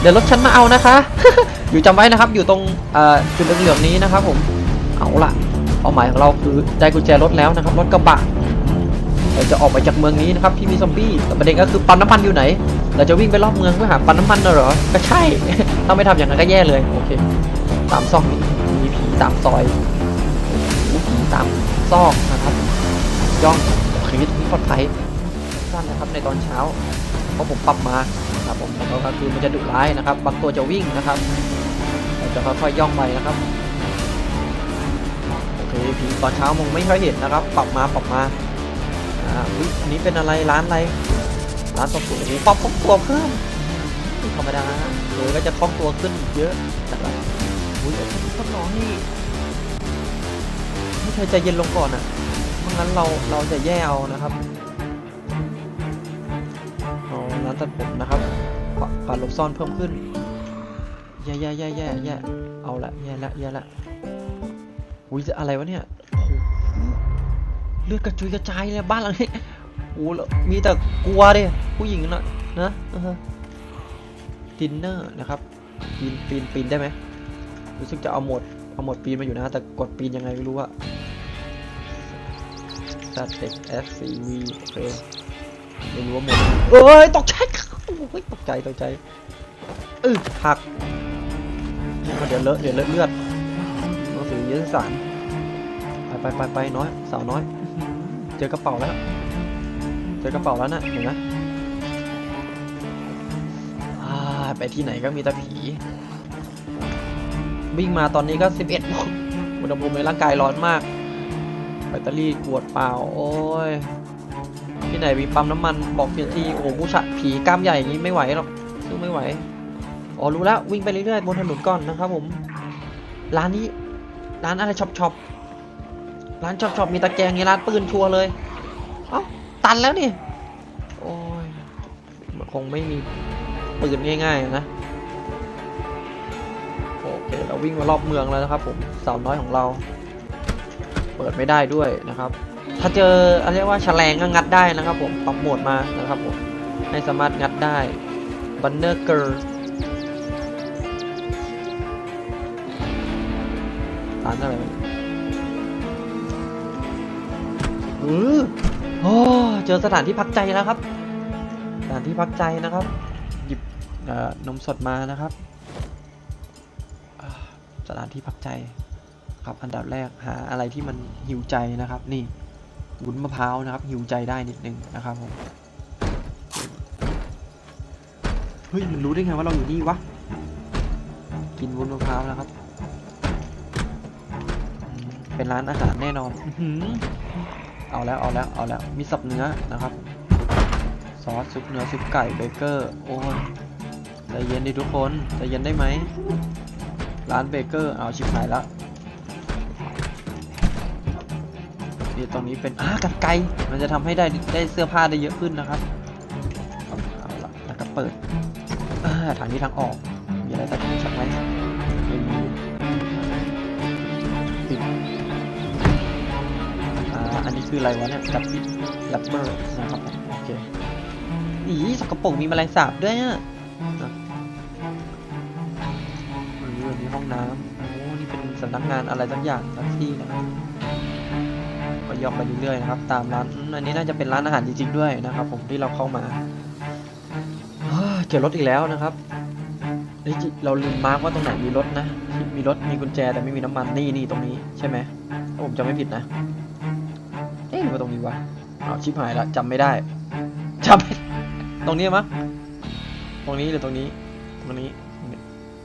เดี๋ยวรถฉันมาเอานะคะ อยู่จำไว้นะครับอยู่ตรงจุดเหลืองๆนี้นะครับผมเอาละเป้าหมายของเราคือได้กุญแจรถแล้วนะครับรถกระบะเราจะออกไปจากเมืองนี้นะครับที่มีซอมบี้แต่ประเด็นก็คือปั๊มน้ำมันอยู่ไหน เราจะวิ่งไปรอบเมืองเพื่อหาปั๊มน้ำมันน่ะเหรอก็ใช่ ถ้าไม่ทำอย่างนั้นก็แย่เลยโอเคตามซอกนี้มีผีตามซอยมีผีตามซอกนะครับย่องโอเคที่ปลอดภัยสั้นนะครับในตอนเช้า เพราะผมปรับมานะครับผมแล้วก็คือมันจะดุร้ายนะครับบางตัวจะวิ่งนะครับเราจะค่อยๆย่องไปนะครับโอเคผีตอนเช้ามองไม่ค่อยเห็นนะครับ ปรับมาปรับมาอ่าอุ๊ยอันนี้เป็นอะไรร้านอะไรร้านตบตัวโอ้โหปรับคล่องตัวเพิ่มไม่ธรรมดาเออก็จะคล่องตัวขึ้นเยอะนะครับอุ้ยทดลองนี่ให้เธอใจเย็นลงก่อนอะไม่งั้นเราเราจะแย่เอานะครับ ตัดผมนะครับปรับการหลบซ่อนเพิ่มขึ้นแย่แย่แย่แย่แย่เอาละแย่ละแย่ละอุ้ยจะอะไรวะเนี่ยโอ้โหเลือดกระจุยกระจายเลยบ้านหลังนี้โอ้แล้วมีแต่กลัวดิผู้หญิงน่ะนะดินเนอร์นะครับปีนปีนปีนได้ไหมรู้สึกจะเอาหมดเอาหมดปีนมาอยู่นะแต่กดปีนยังไงไม่รู้อะสเต็ก SCV โอเค ไม่รู้ว่าหมดเอ้ยตกใจโอ้ยตกใจตกใจเออหักเดี๋ยวเลอะเดี๋ยวเลอะเลือดหนังสือเยอะสารไปไปไปไปน้อยสาวน้อย เจอกระเป๋าแล้ว เจอกระเป๋าแล้วนะเห็นไหมอ่าไปที่ไหนก็มีแต่ผีวิ่งมาตอนนี้ก็ 11โมงอุณหภูมิในร่างกายร้อนมาก แบตเตอรี่ขวดเปล่า โอ้ย ที่ไหนมีปั๊มน้ำมันบอกทีทีโอ้โหผู้ชะผีกล้ามใหญ่อย่างนี้ไม่ไหวหรอกสู้ไม่ไหวอ๋อรู้แล้ววิ่งไปเรื่อยๆบนถนนก่อนนะครับผมร้านนี้ร้านอะไรช็อปช็อปร้านช็อปช็อปมีตะแกรงมีร้านปืนชัวร์เลยเอ้าตันแล้วนี่โอ้ยมันคงไม่มีปืนง่ายๆนะโอเคเราวิ่งมารอบเมืองแล้วนะครับผมสาวน้อยของเรา เปิดไม่ได้ด้วยนะครับ ถ้าเจออะไรเรียกว่าแฉลงก็งัดได้นะครับผมปรับโหมดมานะครับผมให้สามารถงัดได้บันเนอร์เกอร์ร้านอะไรอือโอ้เจอสถานที่พักใจแล้วครับ สถานที่พักใจนะครับ หยิบนมสดมานะครับ สถานที่พักใจ ครับอันดับแรกหาอะไรที่มันหิวใจนะครับ นี่ วุ้นมะพร้าวนะครับหิวใจได้นิดนึงนะครับผมเฮ้ยมันรู้ได้ไงว่าเราอยู่นี่วะกินวุ้นมะพร้าวนะครับอืมเป็นร้านอาหารแน่นอนอื้อหือเอาแล้วเอาแล้วเอาแล้วมีสับเนื้อนะครับซอสซุปเนื้อซุปไก่เบเกอร์โอ้ยใจเย็นดิทุกคนใจเย็นได้ไหมร้านเบเกอร์เอาชิบหายแล้ว นี่ตรงนี้เป็นอ่ากันไกรมันจะทำให้ได้ได้เสื้อผ้าได้เยอะขึ้นนะครับเอาละแล้วก็เปิดอ่าทางนี้ทางออกมีอะไรตัดชักไหมไม่มีปิดอ่าอันนี้คืออะไรวะเนี่ยดับบิทแรปเปอร์นะครับโอเคอีสกปรกมีแมลงสาบด้วยอะนะเออมีห้องน้ำโอ้นี่เป็นสำนักงานอะไรสักอย่างสักที่นะครับ ยองไปเรื่อยๆนะครับ ตามร้านอันนี้น่าจะเป็นร้านอาหารจริงๆด้วยนะครับ ผมที่เราเข้ามาเฮ้ยเจอรถอีกแล้วนะครับเราลืมมาร์กว่าตรงไหนมีรถนะ มีรถมีกุญแจแต่ไม่มีน้ำมันนี่นี่ตรงนี้ใช่ไหมถ้าผมจำไม่ผิดนะเอ๊ะหรือว่าตรงนี้วะอ้าชิบหายละจำไม่ได้จำไม่ตรงนี้มั้งตรงนี้หรือตรงนี้ ตรงนี้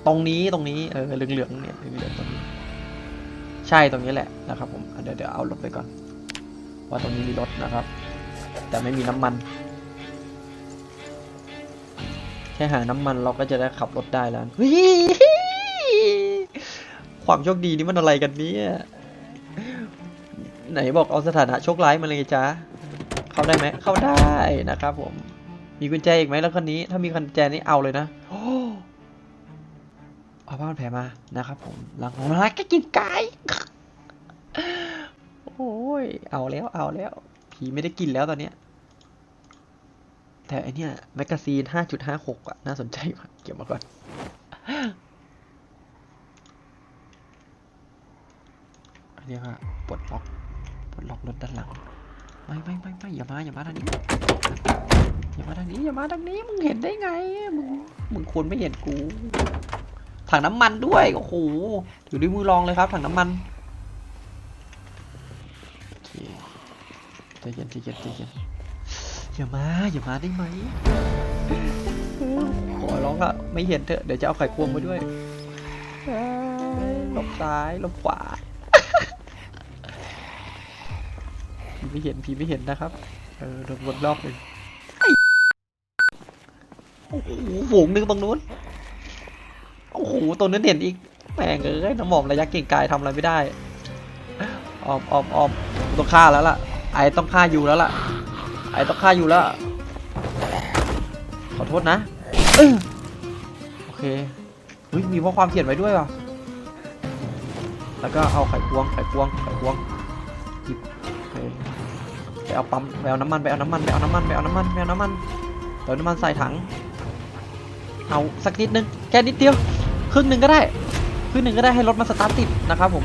ตรงนี้ตรงนี้เออเหลืองๆเนี่ยเหลืองๆตรงนี้ ใช่ตรงนี้แหละนะครับผมเดี๋ยวเดี๋ยวเอารถไปก่อน ว่าตรงนี้มีรถนะครับ แต่ไม่มีน้ำมัน แค่หาน้ำมันเราก็จะได้ขับรถได้แล้วความโชคดีนี่มันอะไรกันเนี่ย ไหนบอกเอาสถานะโชคร้ายมาเลยจ้าเข้าได้ไหมเข้าได้นะครับผม มีกุญแจอีกไหมแล้วคนนี้ ถ้ามีกุญแจนี่เอาเลยนะเอาบ้านแผลมานะครับผมหลังของร้านก็กินไก่ โอ้ย เอาแล้วเอาแล้ว ผีไม่ได้กินแล้วตอนเนี้ย แต่อันเนี้ยแมกกาซีน 5.56 อะ น่าสนใจมากเก็บมาก่อนเรียกว่าปลดล็อก ปลดล็อกรถด้านหลัง ไม่ไม่ไม่ไม่อย่ามาอย่ามาทางนี้ อย่ามาทางนี้อย่ามาทางนี้ มึงเห็นได้ไง มึงมึงควรไม่เห็นกู ถังน้ำมันด้วย โอ้โห ถือด้วยมือลองเลยครับ ถังน้ำมันโอเคใจ เย็นใจเย็นใจเย็นอย่ามาอย่ามาได้ไหมขอร้องละไม่เห็นเถอะเดี๋ยวจะเอาไข่ควงไปด้วยเอ้ยหลบซ้ายหลบขวาพี่ไม่เห็นพี่ไม่เห็นนะครับเออโดนวนรอบหนึ่งไอ้โอ้โหฝูงหนึ่งตรงนู้นโอ้โหตัวนั้นเห็นอีกแม่งเอ้ยน้ำหมอมระยะเก่งกายทำอะไรไม่ได้ออมออมออมต้องฆ่าแล้วล่ะ ไอต้องฆ่าอยู่แล้วล่ะ ไอต้องฆ่าอยู่แล้ว ขอโทษนะออโอเคเฮ้ยมีข้อความเขียนไว้ด้วยว่ะแล้วก็เอาไข่ควงไข่ควงไข่ควงหยิบโอเคไปเอาปั๊มไปเอาน้ำมันไปเอาน้ำมันไปเอาน้ำมันไปเอาน้ำมันไปเอาน้ำมันเติมน้ำมันใส่ถัง เอาสักนิดนึงแค่นิดเดียวครึ่งหนึ่งก็ได้ครึ่งหนึ่งก็ได้ให้รถมันสตาร์ทติดนะครับผม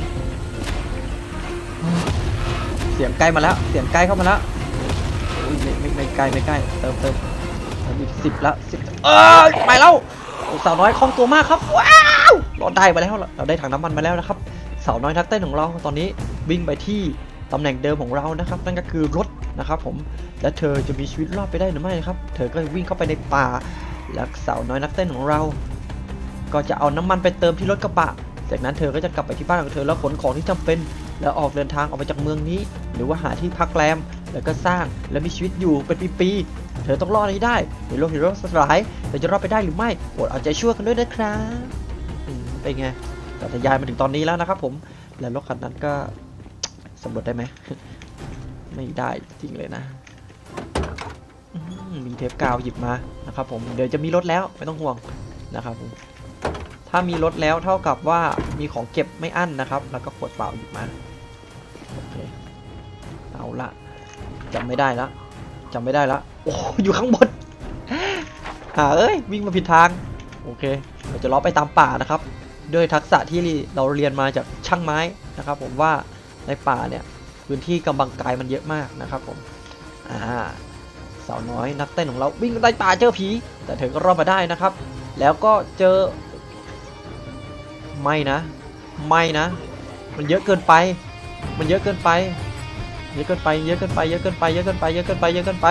สียงใกล้มาแล้ว เสียงใกล้เข้ามาแล้วอุ้ยไม่ไม่ไม่ใกล้ไม่ใกล้เติมเติมมอีกสิบละสิบเออไปแล้วสาวน้อยคล่องตัวมากครับว้าวเราได้มาแล้วเราได้ถังน้ำมันมาแล้วนะครับสาวน้อยนักเต้นของเราตอนนี้วิ่งไปที่ตำแหน่งเดิมของเรานะครับ นั่นก็คือรถนะครับผมและเธอจะมีชีวิตรอดไปได้หรือไม่นะครับ เธอก็วิ่งเข้าไปในป่าและสาวน้อยนักเต้นของเรา ก็จะเอาน้ำมันไปเติมที่รถกระบะ จากนั้นเธอก็จะกลับไปที่บ้านของเธอแล้วขนของที่จำเป็น แล้วออกเดินทางออกไปจากเมืองนี้ หรือว่าหาที่พักแรม แล้วก็สร้างและมีชีวิตอยู่เป็นปีๆ เธอต้องรอดให้ได้หรือโลกฮีโร่สลายเธอจะรอดไปได้หรือไม่โปรดเอาใจช่วยกันด้วยนะครับเป็นไงแต่ทะยายมาถึงตอนนี้แล้วนะครับ ผม แล้วรถคันนั้นก็สำรวจได้ไหม ไม่ได้จริงเลยนะมมีเทปกาวหยิบมานะครับผม เดี๋ยวจะมีรถแล้วไม่ต้องห่วงนะครับผม ถ้ามีรถแล้วเท่ากับว่ามีของเก็บไม่อั้นนะครับ แล้วก็ขวดเปล่าหยิบมาโอเคเอาละจำไม่ได้ละจำไม่ได้ละโอ้อยู่ข้างบนหาเอ้ยวิ่งมาผิดทางโอเคเราจะล้อไปตามป่านะครับ ด้วยทักษะที่เราเรียนมาจากช่างไม้นะครับ ผมว่าในป่าเนี่ยพื้นที่กำบังกายมันเยอะมากนะครับผมอ่าสาวน้อยนักเต้นของเราวิ่งได้ป่าเจอผีแต่เธอก็รอดมาได้นะครับ แล้วก็เจอ ไม่นะ ไม่นะ มันเยอะเกินไป มันเยอะเกินไป เยอะเกินไป เยอะเกินไป เยอะเกินไป เยอะเกินไป เยอะเกินไป เยอะเกินไป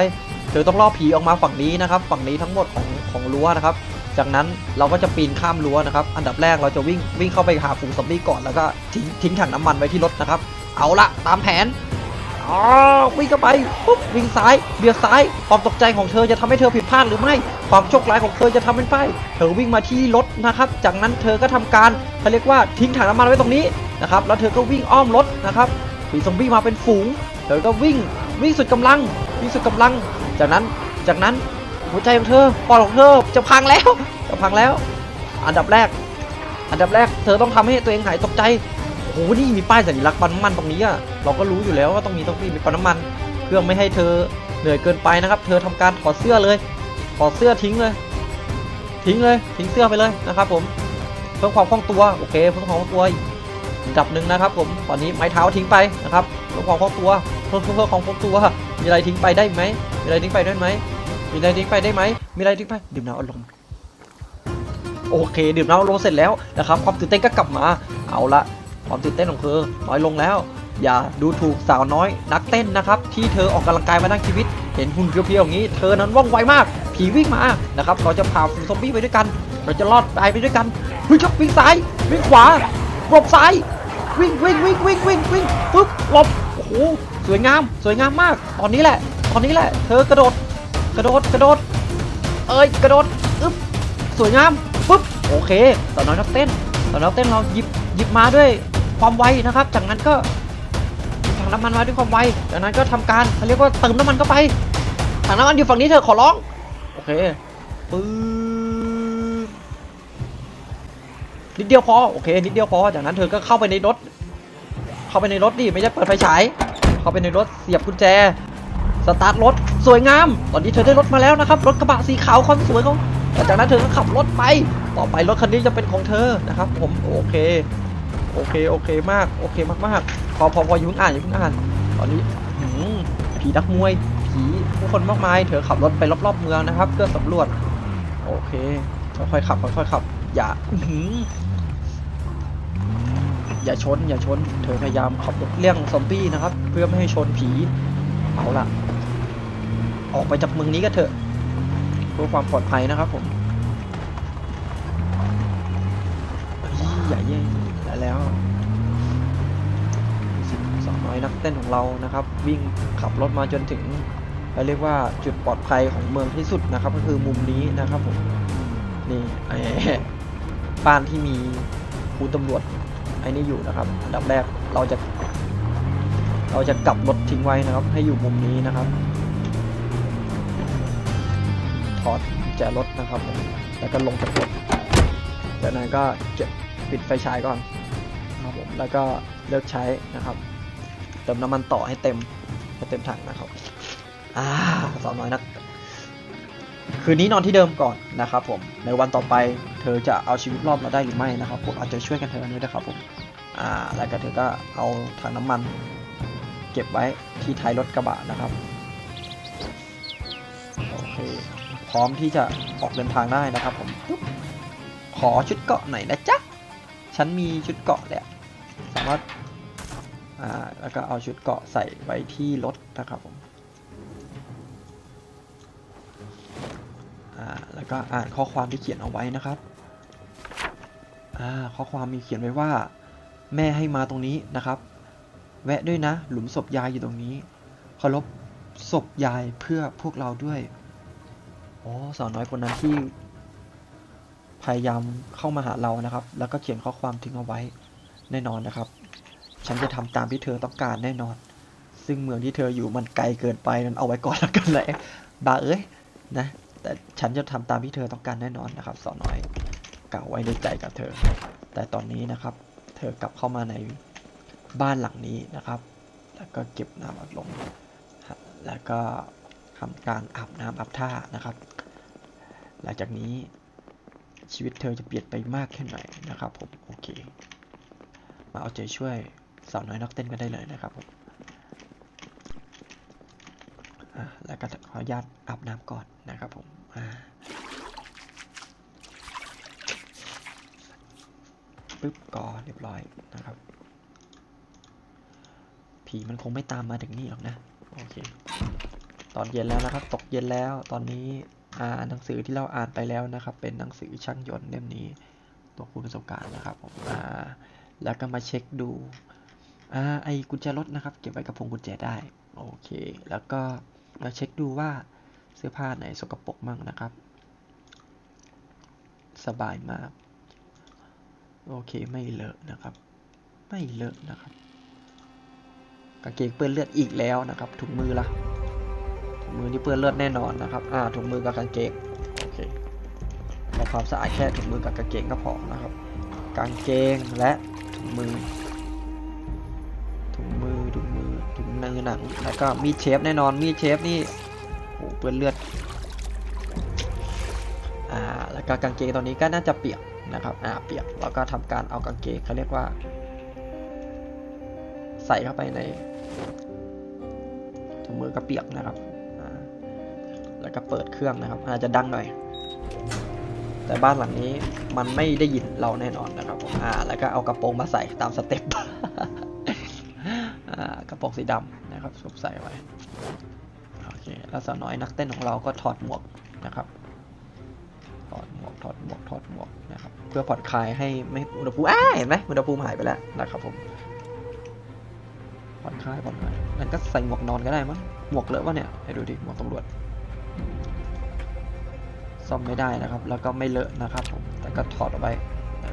เธอต้องล่อผีออกมาฝั่งนี้นะครับ ฝั่งนี้ทั้งหมดของของรั้วนะครับ จากนั้นเราก็จะปีนข้ามรั้วนะครับ อันดับแรกเราจะวิ่งวิ่งเข้าไปหาฝูงซอมบี้ก่อน แล้วก็ทิ้งทิ้งถังน้ำมันไว้ที่รถนะครับ เอาละตามแผน อ๋อวิ่งเข้าไปปุ๊บวิ่งซ้ายเบียดซ้าย ความตกใจของเธอจะทำให้เธอผิดพลาดหรือไม่ ความโชคร้ายของเธอจะทำเป็นไปเธอวิ่งมาที่รถนะครับ จากนั้นเธอก็ทำการเขาเรียกว่าทิ้งถังน้ำมันไว้ตรงนี้นะครับ แล้วเธอก็วิ่งอ้อมรถนะครับผีซอมบี้มาเป็นฝูง เธอก็วิ่งวิ่งสุดกำลังวิ่งสุดกำลัง จากนั้นจากนั้นหัวใจของเธอปอดของเธอจะพังแล้วจะพังแล้ว อันดับแรก อันดับแรก เธอต้องทำให้ตัวเองหายตกใจ หนี่มีป้ายสัญลักษณ์ปั๊มน้ำมันตรงนี้อะเราก็รู้อยู่แล้วว่าต้องมีต้องมีปั๊มน้ำมัน เพื่อไม่ให้เธอเหนื่อยเกินไปนะครับ เธอทำการถอดเสื้อเลยถอดเสื้อทิ้งเลย ทิ้งเลยทิ้งเสื้อไปเลยนะครับผมเพิ่มความคล่องตัวโอเคเพิ่มความคล่องตัวอีกอันดับหนึ่งนะครับ ผมตอนนี้ไม้เท้าทิ้งไปนะครับเพิ่มความคล่องตัวเพิ่มเพิ่มเพิ่มความคล่องตัวมีอะไรทิ้งไปได้ไหมมีอะไรทิ้งไปได้ไหมมีอะไรทิ้งไปได้ไหมมีอะไรทิ้งไปดื่มน้ำอารมณ์โอเคดื่มน้ำอารมณ์เสร็จแล้วนะครับความตื่นเต้นก็กลับมาเอาละ ความตื่นเต้นของเธอน้อยลงแล้ว อย่าดูถูกสาวน้อยนักเต้นนะครับที่เธอออกกำลังกายมาทั้งชีวิต เห็นหุ่นเพียวๆอย่างนี้ เธอนั้นว่องไวมาก ผีวิ่งมานะครับเราจะพาฝูงซอมบี้ไปด้วยกัน เราจะรอดตายไปด้วยกันวิ่งครับวิ่งซ้ายวิ่งขวาหลบซ้ายวิ่งวิ่งวิ่งวิ่งวิ่งวิ่งปุ๊บหลบโอ้โหสวยงามสวยงามมาก ตอนนี้แหละ ตอนนี้แหละ เธอกระโดด กระโดดกระโดด เอ้ยกระโดดอึ๊บสวยงามปุ๊บโอเคสาวน้อยนักเต้นสาวน้อยนักเต้นเราหยิบหยิบมาด้วย ความไวนะครับ จากนั้นก็ถังน้ำมันมาด้วยความไว จากนั้นก็ทำการเขาเรียกว่าเติมน้ำมันเข้าไป ถังน้ำมันอยู่ฝั่งนี้เธอขอร้อง โอเคปึ๊บนิดเดียวพอ โอเค นิดเดียวพอ จากนั้นเธอก็เข้าไปในรถ เข้าไปในรถดิ ไม่ใช่เปิดไฟฉาย เข้าไปในรถ เสียบกุญแจ สตาร์ทรถ สวยงาม ตอนนี้เธอได้รถมาแล้วนะครับ รถกระบะสีขาวคันสวยของหลังจากนั้นเธอก็ขับรถไป ต่อไปรถคันนี้จะเป็นของเธอนะครับ ผม โอเค โอเคโอเคมาก โอเคมากๆพอพอพออย่าเพิ่งอ่านอย่าเพิ่งอ่าน ตอนนี้หืมผีนักมวยผีผู้คนมากมายเธอขับรถไปรอบๆเมืองนะครับ เพื่อสำรวจ โอเคค่อยๆขับค่อยๆขับ อย่าอื้อหืออย่าชนอย่าชน เธอพยายามขับรถเลี่ยงซอมบี้นะครับ เพื่อไม่ให้ชนผีเอาละออกไปจากเมืองนี้กันเถอะเพื่อความปลอดภัยนะครับผมอย่าแย่ง แล้วสาวน้อยนักเต้นของเรานะครับ วิ่งขับรถมาจนถึงเขาเรียกว่าจุดปลอดภัยของเมืองที่สุดนะครับ ก็คือมุมนี้นะครับผมนี่ไอ้บ้านที่มีคุณตำรวจไอ้นี่อยู่นะครับ อันดับแรกเราจะ เราจะกลับรถทิ้งไว้นะครับ ให้อยู่มุมนี้นะครับถอดแจรถนะครับผมแล้วก็ลงจากรถจากนั้นก็เก็บปิดไฟฉายก่อน นะครับผมแล้วก็เลิกใช้นะครับ เติมน้ำมันต่อให้เต็มให้เต็มถังนะครับอ่าสาวน้อยนักคืนนี้นอนที่เดิมก่อนนะครับผมในวันต่อไปเธอจะเอาชีวิตรอดมาได้หรือไม่นะครับผมอาจจะช่วยกันเธอด้วยนะครับผมอ่าแล้วก็เธอก็เอาถังน้ำมัน เก็บไว้ที่ท้ายรถกระบะนะครับโอเคพร้อมที่จะออกเดินทางได้นะครับผมขอชุดเกาะหน่อยนะจ๊ะฉันมีชุดเกาะแหละ สามารถอ่าแล้วก็เอาชุดเกาะใส่ไว้ที่รถนะครับผมอ่าแล้วก็อ่านข้อความที่เขียนเอาไว้นะครับอ่าข้อความมีเขียนไว้ว่า แม่ให้มาตรงนี้นะครับ แวะด้วยนะ หลุมศพยายอยู่ตรงนี้เคารพศพยายเพื่อพวกเราด้วยอ๋อสาวน้อยคนนั้นที่พยายามเข้ามาหาเรานะครับ แล้วก็เขียนข้อความทิ้งเอาไว้ แน่นอนนะครับ ฉันจะทำตามที่เธอต้องการแน่นอน ซึ่งเมืองที่เธออยู่มันไกลเกินไปนั้นเอาไว้ก่อนแล้วกันเลยบาเอ้ยนะ แต่ฉันจะทำตามที่เธอต้องการแน่นอนนะครับสาวน้อยกล่าวไว้ในใจกับเธอ แต่ตอนนี้นะครับ เธอกลับเข้ามาในบ้านหลังนี้นะครับ แล้วก็เก็บน้ำอัดลมแล้วก็ทำการอาบน้ำอาบท่านะครับ หลังจากนี้ชีวิตเธอจะเปลี่ยนไปมากแค่ไหนนะครับผมโอเค มาเอาใจช่วยสาวน้อยนักเต้นกันได้เลยนะครับผมแล้วก็ขออนุญาตอาบน้ำก่อนนะครับผมปึ๊บก่อเรียบร้อยนะครับ ผีมันคงไม่ตามมาถึงนี่หรอกนะ โอเค ตอนเย็นแล้วนะครับ ตกเย็นแล้ว ตอนนี้อ่านหนังสือที่เราอ่านไปแล้วนะครับ เป็นหนังสือช่างยนต์เล่มนี้ ตัวคุณประสบการณ์นะครับผมอ่า แล้วก็มาเช็คดูอ่าไอ้กุญแจรถนะครับ เก็บไว้กับพวงกุญแจได้ โอเค แล้วก็มาเช็คดูว่าเสื้อผ้าไหนสกปรกมั่งนะครับ สบายมาก โอเคไม่เลอะนะครับ ไม่เลอะนะครับกางเกงเปื้อนเลือดอีกแล้วนะครับถุงมือละถุงมือที่เปื้อนเลือดแน่นอนนะครับ อ่าถุงมือกับกางเกง ทำความสะอาดแค่ถุงมือกับกางเกงก็พอนะครับ กางเกงและถุงมือ ถุงมือถุงมือถุงมือหนังแล้วก็มีเชฟแน่นอนมีเชฟนี่โอ้เปื้อนเลือดอ่าแล้วก็กางเกงตอนนี้ก็น่าจะเปียกนะครับอ่าเปียกแล้วก็ทำการเอากางเกงเขาเรียกว่า ใส่เข้าไปในถุงมือกระเปียกนะครับอ่าแล้วก็เปิดเครื่องนะครับ อาจจะดังหน่อย แต่บ้านหลังนี้มันไม่ได้ยินเราแน่นอนนะครับผมอ่าแล้วก็เอากระโปรงมาใส่ตามสเต็ปอ่ากระโปรงสีดำนะครับสวมใส่ไว้โอเคแล้วสาวน้อยนักเต้นของเราก็ถอดหมวกนะครับถอดหมวกถอดหมวกถอดหมวกนะครับเพื่อผ่อนคลายให้ไม่อุณหภูมิอ้าเห็นไหมอุณหภูมิหายไปแล้วนะครับผมผ่อนคลายผ่อนคลายงั้นก็ใส่หมวกนอนก็ได้มั้งหมวกเลอะวะเนี่ยให้ดูดิหมวกตำรวจ ซ่อมไม่ได้นะครับ แล้วก็ไม่เลอะนะครับผมแต่ก็ถอดออกไป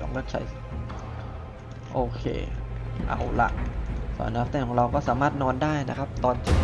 ลองเลือกใช้โอเค เอาละสอนนักเต้ของเราก็สามารถนอนได้นะครับ ตอนเจ็ด